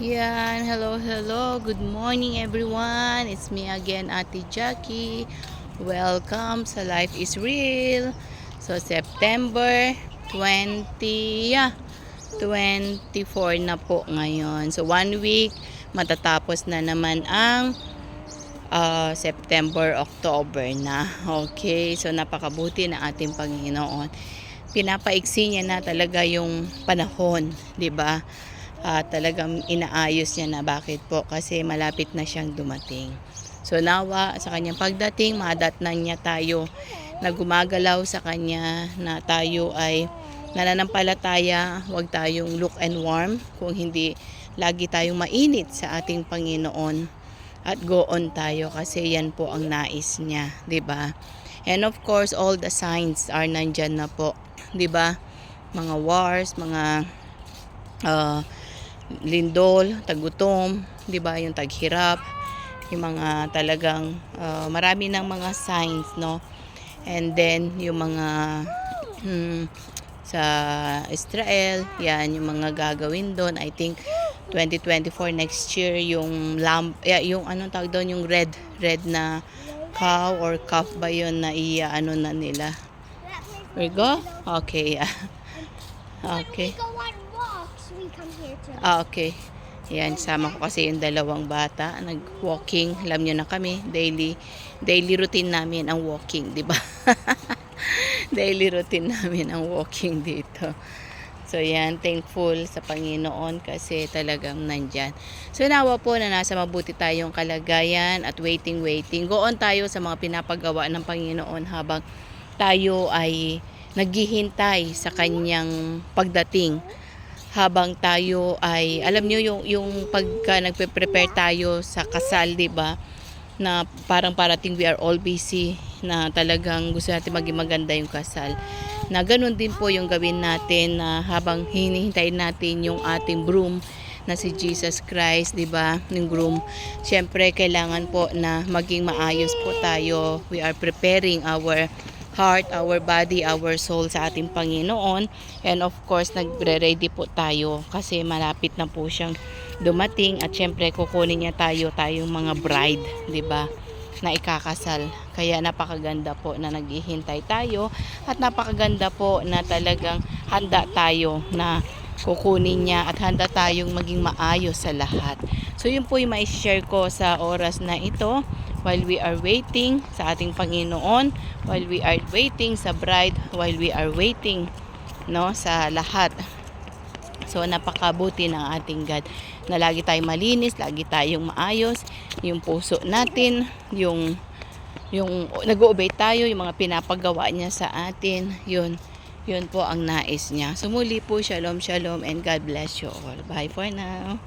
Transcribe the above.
Yan, hello, hello. Good morning everyone. It's me again, Ate Jackie. Welcome sa Life is Real. So, September 20, yeah, 24 na po ngayon. So, one week, matatapos na naman ang ah, September, October na. Okay, so napakabuti ng ating Panginoon. Pinapaiksi niya na talaga yung panahon, 'di ba? At talagang inaayos niya na bakit po kasi malapit na siyang dumating. So nawa sa kanyang pagdating, madatnan niya tayo na gumagalaw sa kanya na tayo ay nananampalataya, huwag tayong look and warm kung hindi lagi tayong mainit sa ating Panginoon at go on tayo kasi yan po ang nais niya, 'di ba? And of course, all the signs are nandyan na po, 'di ba? Mga wars, mga uh, lindol, tagutom, 'di ba? Yung taghirap, yung mga talagang uh, marami ng mga signs, no? And then yung mga hmm, sa Israel, yan yung mga gagawin doon. I think 2024 next year yung lamb, yeah, yung anong tawag doon, yung red red na cow or calf ba yun na iya ano na nila. We go? Okay, yeah. Okay. Walks, we come here too. Ah, okay. Yan, sama ko kasi yung dalawang bata. Nag-walking. Alam nyo na kami, daily, daily routine namin ang walking, di ba? daily routine namin ang walking dito. So yan, thankful sa Panginoon kasi talagang nandyan. So nawa po na nasa mabuti tayong kalagayan at waiting, waiting. Go on tayo sa mga pinapagawa ng Panginoon habang tayo ay naghihintay sa kanyang pagdating habang tayo ay alam niyo yung yung pagka nagpe-prepare tayo sa kasal, 'di ba? Na parang parating we are all busy na talagang gusto natin maging maganda yung kasal. Na ganun din po yung gawin natin na habang hinihintay natin yung ating groom na si Jesus Christ, 'di ba? Yung groom. Siyempre kailangan po na maging maayos po tayo. We are preparing our heart, our body, our soul sa ating Panginoon. And of course, nagre-ready po tayo kasi malapit na po siyang dumating at syempre kukunin niya tayo, tayong mga bride, 'di ba? na ikakasal. Kaya napakaganda po na naghihintay tayo at napakaganda po na talagang handa tayo na kukunin niya at handa tayong maging maayos sa lahat. So yun po yung ma-share ko sa oras na ito while we are waiting sa ating Panginoon, while we are waiting sa bride, while we are waiting no sa lahat. So napakabuti ng ating God na lagi tayong malinis, lagi tayong maayos, yung puso natin, yung yung nag-obey tayo, yung mga pinapagawa niya sa atin, yun, yun po ang nais niya. Sumuli po, shalom, shalom, and God bless you all. Bye for now.